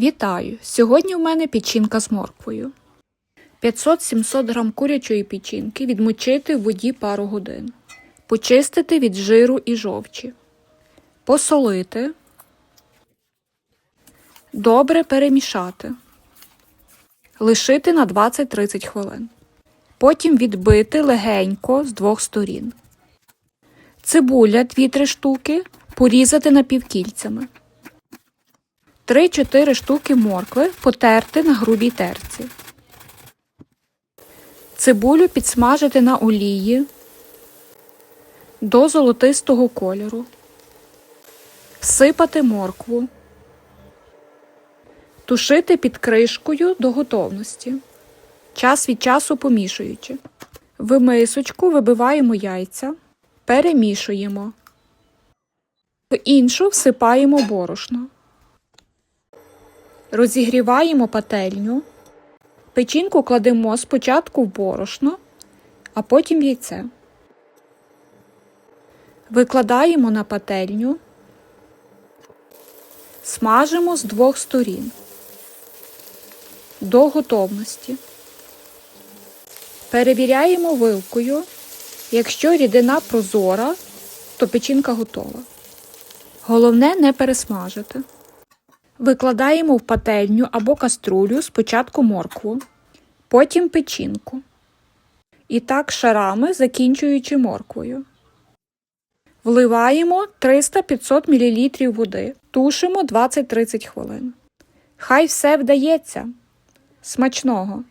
Вітаю! Сьогодні в мене печінка з морквою. 500-700 г курячої печінки відмочити в воді пару годин. Почистити від жиру і жовчі. Посолити. Добре перемішати. Лишити на 20-30 хвилин. Потім відбити легенько з двох сторін. Цибуля 2-3 штуки порізати напівкільцями. 3-4 штуки моркви потерти на грубій терці. Цибулю підсмажити на олії до золотистого кольору. Всипати моркву. Тушити під кришкою до готовності. Час від часу помішуючи. В мисочку вибиваємо яйця, перемішуємо. В іншу всипаємо борошно. Розігріваємо пательню. Печінку кладемо спочатку в борошно, а потім яйце. Викладаємо на пательню. Смажимо з двох сторін до готовності. Перевіряємо вилкою. Якщо рідина прозора, то печінка готова. Головне не пересмажити. Викладаємо в пательню або каструлю спочатку моркву, потім печінку. І так шарами закінчуючи морквою. Вливаємо 300-500 мл води, тушимо 20-30 хвилин. Хай все вдається. Смачного!